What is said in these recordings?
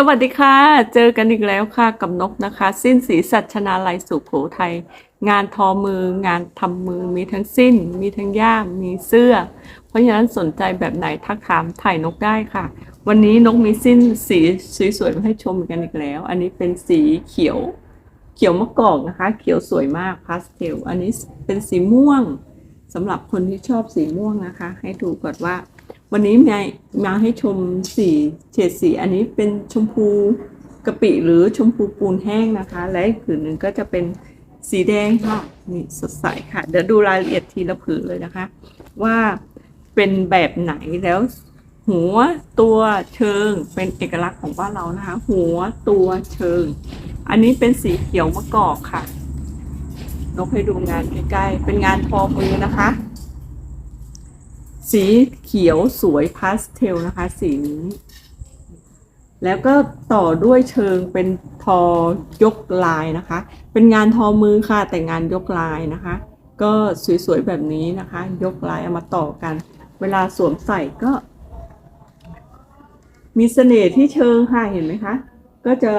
สวัสดีค่ะ เจอกันอีกแล้วค่ะกับนกนะคะ สิ้นสีสัชนาลัยสุโขทัย งานทอมือ งานทำมือมีทั้งสิ้น มีทั้งย่ามมีเสื้อ เพราะฉะนั้นสนใจแบบไหนทักถามถ่ายนกได้ค่ะ วันนี้นกมีสิ้นสีสวยๆมาให้ชมกันอีกแล้ว อันนี้เป็นสีเขียว เขียวมะกอกนะคะ เขียวสวยมากพาสเทล อันนี้เป็นสีม่วงสำหรับคนที่ชอบสีม่วงนะคะ ให้ดูก่อนว่า วันนี้มามาให้ชมสีเฉดสี อันนี้เป็นชมพูกะปิหรือชมพูปูนแห้งนะคะ และอีกผืนหนึ่งก็จะเป็นสีแดงค่ะนี่สดใสค่ะ เดี๋ยวดูรายละเอียดทีละผืนเลยนะคะ ว่าเป็นแบบไหนแล้วหัวตัวเชิงเป็นเอกลักษณ์ของบ้านเรานะคะ หัวตัวเชิง อันนี้เป็นสีเขียวมะกอกค่ะนกให้ดูงานใกล้ๆเป็นงานทอมือนะคะ สีเขียวสวยพาสเทลนะคะ สีนี้ แล้วก็ต่อด้วยเชิงเป็นทอยกลายนะคะ เป็นงานทอมือค่ะแต่งานยกลายนะคะ ก็สวยๆแบบนี้นะคะ ยกลายเอามาต่อกัน เวลาสวมใส่ก็ มีเสน่ห์ที่เชิงค่ะเห็นไหมคะก็จะ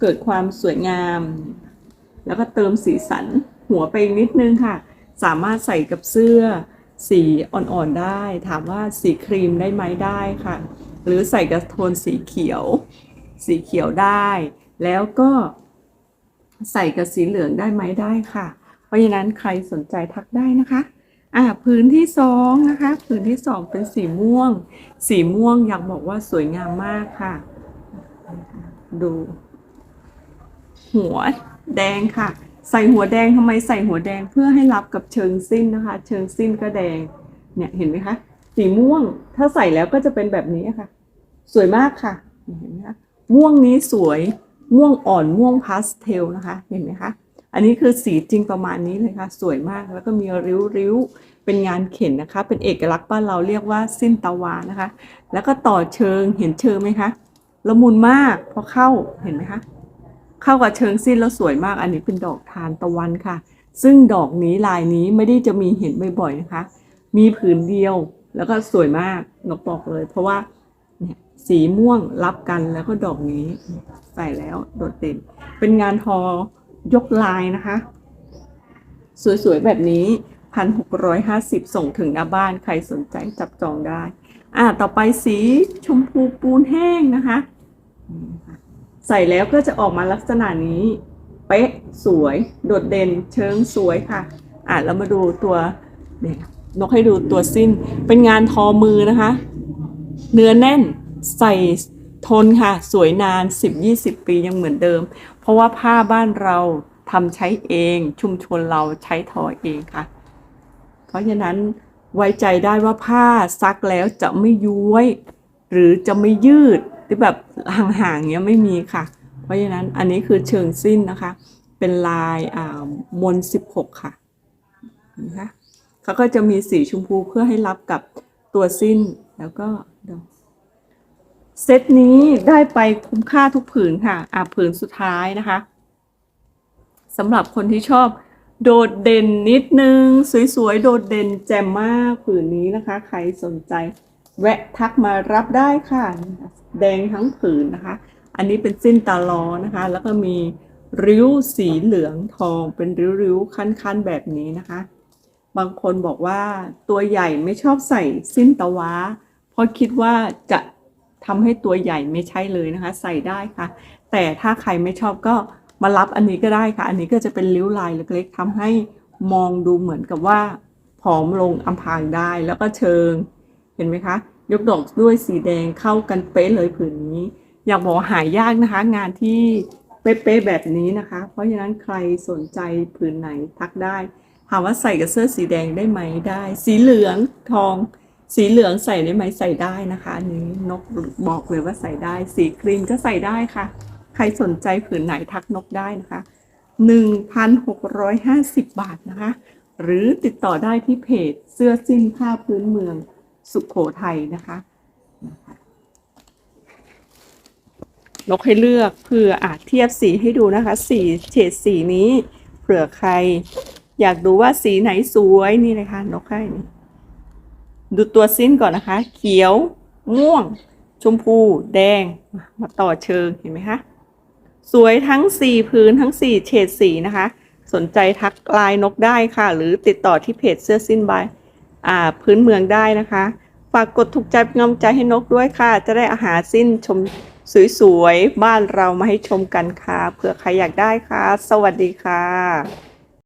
เกิดความสวยงาม แล้วก็เติมสีสันหัวไปนิดนึงค่ะ สามารถใส่กับเสื้อ สีอ่อนๆได้ ถามว่าสีครีมได้ไหมได้ค่ะ หรือใส่กับโทนสีเขียว สีเขียวได้ แล้วก็ใส่กับสีเหลืองได้ไหมได้ค่ะ เพราะฉะนั้นใครสนใจทักได้นะคะอ่าพื้นที่สองนะคะพื้นที่สองเป็นสีม่วง สีม่วงอยากบอกว่าสวยงามมากค่ะ ดู หัวแดงค่ะ ใส่หัวแดงทำไมใส่หัวแดงเพื่อให้รับกับเชิงสิ้นนะคะ เชิงสิ้นก็แดงเนี่ยเห็นไหมคะสีม่วงถ้าใส่แล้วก็จะเป็นแบบนี้ค่ะ สวยมากค่ะเห็นไหมคะม่วงนี้สวยม่วงอ่อนม่วงพาสเทลนะคะเห็นไหมคะอันนี้คือสีจริงประมาณนี้เลยค่ะ สวยมากแล้วก็มีริ้วๆเป็นงานเข็นนะคะ เป็นเอกลักษณ์บ้านเราเรียกว่าสิ้นตะวานะคะ แล้วก็ต่อเชิงเห็นเชิงไหมคะละมุนมากพอเข้าเห็นไหมคะ เข้ากับเชิงสิ้นแล้วสวยมาก อันนี้เป็นดอกทานตะวันค่ะ ซึ่งดอกนี้ลายนี้ไม่ได้จะมีเห็นบ่อยๆนะคะ มีผืนเดียวแล้วก็สวยมากนกบอกเลย เพราะว่าเนี่ยสีม่วงรับกันแล้วก็ดอกนี้ใส่แล้วโดดเด่น เป็นงานทอยกลายนะคะ สวยๆแบบนี้พันหกร้อยห้าสิบส่งถึงหน้าบ้านใครสนใจจับจองได้ อ่าต่อไปสีชมพูปูนแห้งนะคะ ใส่แล้วก็จะออกมาลักษณะนี้เป๊ะสวย โดดเด่น เชิงสวยค่ะอะเรามาดูตัวเนี่ยนกให้ดูตัวสิ้น เป็นงานทอมือนะคะ เนื้อแน่นใส่ทนค่ะ สวยนาน 10-20 ปียังเหมือนเดิม เพราะว่าผ้าบ้านเราทำใช้เองชุมชนเราใช้ทอเองค่ะ เพราะฉะนั้นไว้ใจได้ว่าผ้าซักแล้วจะไม่ย้วย หรือจะไม่ยืด ที่แบบห่างๆเนี้ยไม่มีค่ะ เพราะฉะนั้นอันนี้คือเชิงสิ้นนะคะ เป็นลายอ่ามนสิบหกค่ะนะคะเขาก็จะมีสีชมพูเพื่อให้รับกับตัวสิ้นแล้วก็ดอกเซตนี้ได้ไปคุ้มค่าทุกผืนค่ะ อ่าผืนสุดท้ายนะคะสำหรับคนที่ชอบโดดเด่นนิดนึง สวยๆ โดดเด่นแจ่มมากผืนนี้นะคะ ใครสนใจ แวะทักมารับได้ค่ะ แดงทั้งผืนนะคะ อันนี้เป็นสิ้นตาลอนะคะ แล้วก็มีริ้วสีเหลืองทองเป็นริ้วๆคั้นๆแบบนี้นะคะ บางคนบอกว่าตัวใหญ่ไม่ชอบใส่สิ้นตะว้าเพราะคิดว่าจะทำให้ตัวใหญ่ไม่ใช่เลยนะคะ ใส่ได้ค่ะ แต่ถ้าใครไม่ชอบก็มารับอันนี้ก็ได้ค่ะ อันนี้ก็จะเป็นริ้วลายเล็กๆทำให้มองดูเหมือนกับว่าผอมลงอำพางได้แล้วก็เชิง ห็นไหมคะ ยกดอกด้วยสีแดงเข้ากันเป๊ะเลยผืนนี้ อยากบอกว่าหายากนะคะ งานที่เป๊ะๆแบบนี้นะคะ เพราะฉะนั้นใครสนใจผืนไหนทักได้ถามว่าใส่กับเสื้อสีแดงได้ไหมได้ สีเหลืองทอง สีเหลืองใส่ได้ไหมใส่ได้นะคะอันนี้นกบอกเลยว่าใส่ได้ สีครีมก็ใส่ได้ค่ะ ใครสนใจผืนไหนทักนกได้นะคะ 1,650 บาทนะคะ หรือติดต่อได้ที่เพจเสื้อสิ้นผ้าพื้นเมือง สุขโขทัยนะคะนกให้เลือกเพื่ออาจเทียบสีให้ดูนะคะ สีเฉดสีนี้ เผื่อใคร อยากดูว่าสีไหนสวยนี่เลยค่ะนกให้นี่ดูตัวสิ้นก่อนนะคะ เขียว ม่วง ชมพู แดง มาต่อเชิงเห็นไหมคะสวยทั้ง 4 พื้นทั้ง 4 เฉดสีนะคะ สนใจทักไลน์นกได้ค่ะ หรือติดต่อที่เพจเสื้อสิ้นใบ พื้นเมืองได้นะคะ ฝากกดถูกใจเป็นกำลังใจให้นกด้วยค่ะ จะได้อาหารสิ้นชมสวยๆ บ้านเรามาให้ชมกันค่ะ เผื่อใครอยากได้ค่ะ สวัสดีค่ะ